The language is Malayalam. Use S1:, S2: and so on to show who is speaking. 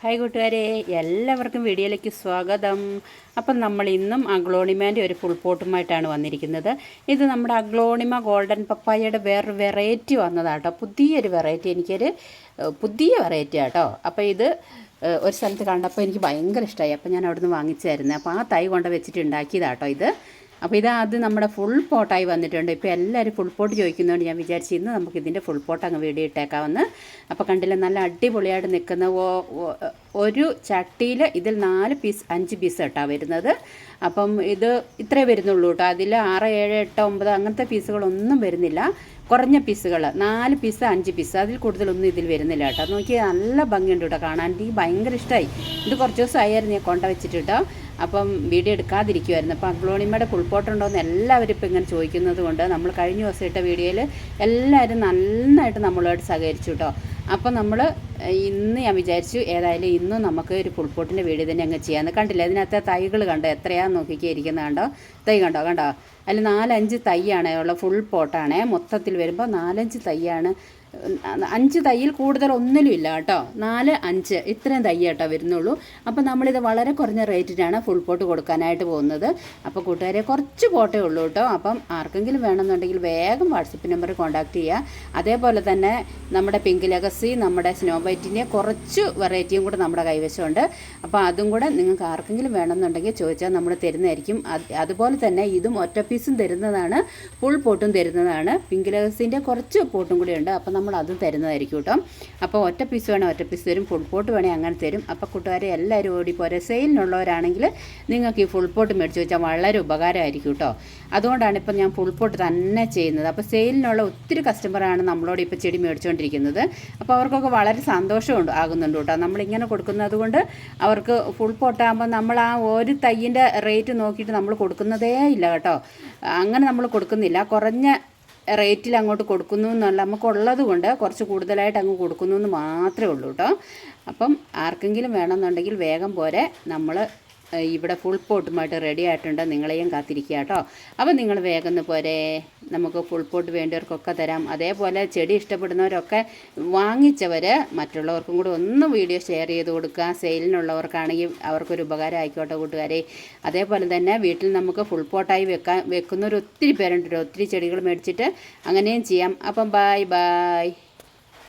S1: ഹായ് കൂട്ടുകാരെ എല്ലാവർക്കും വീഡിയോയിലേക്ക് സ്വാഗതം. അപ്പം നമ്മൾ ഇന്നും അഗ്ലോണിമാന്റെ ഒരു ഫുൾ പോട്ടുമായിട്ടാണ് വന്നിരിക്കുന്നത്. ഇത് നമ്മുടെ അഗ്ലോണിമ ഗോൾഡൻ പപ്പായയുടെ വേറൊരു വെറൈറ്റി വന്നതാട്ടോ. പുതിയൊരു വെറൈറ്റി എനിക്കൊരു പുതിയ വെറൈറ്റി ആട്ടോ. അപ്പോൾ ഇത് ഒരു സ്ഥലത്ത് കണ്ടപ്പോൾ എനിക്ക് ഭയങ്കര ഇഷ്ടമായി അപ്പോൾ ഞാൻ അവിടുന്ന് വാങ്ങിച്ചായിരുന്നു അപ്പോൾ ആ തൈ കൊണ്ട് വെച്ചിട്ട് ഉണ്ടാക്കിയതാട്ടോ ഇത്. അപ്പോൾ ഇത് അത് നമ്മുടെ ഫുൾ പോട്ടായി വന്നിട്ടുണ്ട്. ഇപ്പോൾ എല്ലാവരും ഫുൾ പോട്ട് ചോദിക്കുന്നതുകൊണ്ട് ഞാൻ വിചാരിച്ചു ഇന്ന് നമുക്ക് ഇതിന്റെ ഫുൾ പോട്ട് അങ്ങ് വീഡിയോ ഇട്ടേക്കാമെന്ന്. അപ്പോൾ കണ്ടില്ല നല്ല അടിപൊളിയായിട്ട് നിൽക്കുന്ന ഒരു ചട്ടിയിൽ ഇതിൽ നാല് പീസ് അഞ്ച് പീസ് കേട്ടോ വരുന്നത്. അപ്പം ഇത് ഇത്രേ വരുന്നുള്ളൂ കേട്ടോ. അതിൽ ആറ് ഏഴ് എട്ട് ഒമ്പത് അങ്ങനത്തെ പീസുകളൊന്നും വരുന്നില്ല. കുറഞ്ഞ പീസുകൾ നാല് പീസ് അഞ്ച് പീസ് അതിൽ കൂടുതലൊന്നും ഇതിൽ വരുന്നില്ല കേട്ടോ. നോക്കി നല്ല ഭംഗിയുണ്ട് കേട്ടോ കാണാൻ. എനിക്ക് ഭയങ്കര ഇഷ്ടമായി ഇത് കുറച്ച് ദിവസമായിരുന്നു ഞാൻ കൊണ്ട വെച്ചിട്ട് കേട്ടോ. അപ്പം വീഡിയോ എടുക്കാതിരിക്കുമായിരുന്നു അപ്പം അഗ്ലോണിമയുടെ പുൾപോട്ടുണ്ടോയെന്ന് എല്ലാവരും ഇപ്പം ഇങ്ങനെ ചോദിക്കുന്നത് കൊണ്ട് നമ്മൾ കഴിഞ്ഞ ദിവസം ഇട്ട വീഡിയോയിൽ എല്ലാവരും നന്നായിട്ട് നമ്മളോട് സഹകരിച്ചു കേട്ടോ അപ്പം നമ്മൾ ഇന്ന് ഞാൻ വിചാരിച്ചു ഏതായാലും ഇന്നും നമുക്ക് ഒരു പുൾപോട്ടിന്റെ വീഡിയോ തന്നെ അങ്ങ് ചെയ്യാമെന്ന് കണ്ടില്ല? അതിനകത്ത് തൈകൾ കണ്ടോ? എത്രയാന്ന് നോക്കിക്കേ ഇരിക്കുന്നത് കണ്ടോ? തൈ കണ്ടോ? കണ്ടോ? അതിൽ നാലഞ്ച് തൈയാണ് ഉള്ള ഫുൾ പോട്ടാണ് മൊത്തത്തിൽ വരുമ്പോൾ നാലഞ്ച് തൈയാണ്. അഞ്ച് തൈയിൽ കൂടുതൽ ഒന്നിലും ഇല്ല കേട്ടോ. നാല് അഞ്ച് ഇത്രയും തൈ കേട്ടോ വരുന്നുള്ളൂ. അപ്പോൾ നമ്മളിത് വളരെ കുറഞ്ഞ റേറ്റിനാണ് ഫുൾ പോട്ട് കൊടുക്കാനായിട്ട് പോകുന്നത്. അപ്പോൾ കൂട്ടുകാരെ കുറച്ച് പോട്ടേ ഉള്ളൂ കേട്ടോ. അപ്പം ആർക്കെങ്കിലും വേണമെന്നുണ്ടെങ്കിൽ വേഗം വാട്സപ്പ് നമ്പറിൽ കോൺടാക്ട് ചെയ്യുക. അതേപോലെ തന്നെ നമ്മുടെ പിങ്ക് ലെഗസി നമ്മുടെ സ്നോ വൈറ്റിന്റെ കുറച്ച് വെറൈറ്റിയും കൂടെ നമ്മുടെ കൈവശമുണ്ട്. അപ്പോൾ അതും കൂടെ നിങ്ങൾക്ക് ആർക്കെങ്കിലും വേണമെന്നുണ്ടെങ്കിൽ ചോദിച്ചാൽ നമ്മൾ തരുന്നതായിരിക്കും. അതുപോലെ തന്നെ ഇതും ഒറ്റ പീസും തരുന്നതാണ് ഫുൾ പോട്ടും തരുന്നതാണ്. പിങ്ക് ലെഗസിന്റെ കുറച്ച് പോട്ടും കൂടി ഉണ്ട്. അപ്പോൾ നമ്മൾ അതും തരുന്നതായിരിക്കും കേട്ടോ. അപ്പോൾ ഒറ്റ പീസ് വേണേൽ ഒറ്റ പീസ് തരും. ഫുൾ പോട്ട് വേണേൽ അങ്ങനെ തരും. അപ്പോൾ കൂട്ടുകാരെ എല്ലാവരും ഓടി പോരെ. സെയിലിനുള്ളവരാണെങ്കിൽ നിങ്ങൾക്ക് ഈ ഫുൾ പോട്ട് മേടിച്ച് വെച്ചാൽ വളരെ ഉപകാരമായിരിക്കും കേട്ടോ. അതുകൊണ്ടാണ് ഇപ്പം ഞാൻ ഫുൾ പോട്ട് തന്നെ ചെയ്യുന്നത്. അപ്പോൾ സെയിലിനുള്ള ഒത്തിരി കസ്റ്റമറാണ് നമ്മളോട് ഇപ്പോൾ ചെടി മേടിച്ചുകൊണ്ടിരിക്കുന്നത്. അപ്പോൾ അവർക്കൊക്കെ വളരെ സന്തോഷമുണ്ട് ആകുന്നുണ്ട് കേട്ടോ. നമ്മളിങ്ങനെ കൊടുക്കുന്നത് കൊണ്ട് അവർക്ക് ഫുൾ പോട്ടാകുമ്പോൾ നമ്മൾ ആ ഒരു തയ്യിന്റെ റേറ്റ് നോക്കിയിട്ട് നമ്മൾ കൊടുക്കുന്നതേ ഇല്ല കേട്ടോ. അങ്ങനെ നമ്മൾ കൊടുക്കുന്നില്ല. കുറഞ്ഞ റേറ്റിൽ അങ്ങോട്ട് കൊടുക്കുന്നു എന്നല്ല. നമുക്കുള്ളത് കൊണ്ട് കുറച്ച് കൂടുതലായിട്ട് അങ്ങ് കൊടുക്കുന്നു എന്ന് മാത്രമേ ഉള്ളൂ കേട്ടോ. അപ്പം ആർക്കെങ്കിലും വേണമെന്നുണ്ടെങ്കിൽ വേഗം പോരെ. നമ്മൾ ഇവിടെ ഫുൾ പോട്ടുമായിട്ട് റെഡി ആയിട്ടുണ്ട്. നിങ്ങളെയും കാത്തിരിക്കുക കേട്ടോ. അപ്പം നിങ്ങൾ വേഗം പോരെ. നമുക്ക് ഫുൾ പോട്ട് വേണ്ടവർക്കൊക്കെ തരാം. അതേപോലെ ചെടി ഇഷ്ടപ്പെടുന്നവരൊക്കെ വാങ്ങിച്ചവർ മറ്റുള്ളവർക്കും കൂടി ഒന്ന് വീഡിയോ ഷെയർ ചെയ്ത് കൊടുക്കുക. സെയിലിനുള്ളവർക്കാണെങ്കിൽ അവർക്കൊരു ഉപകാരം ആയിക്കോട്ടെ കൂട്ടുകാരെ. അതേപോലെ തന്നെ വീട്ടിൽ നമുക്ക് ഫുൾ പോട്ടായി വെക്കാൻ വെക്കുന്നവർ ഒത്തിരി പേരുണ്ടല്ലോ ഒത്തിരി ചെടികൾ മേടിച്ചിട്ട് അങ്ങനെയും ചെയ്യാം. അപ്പം ബായ് ബായ്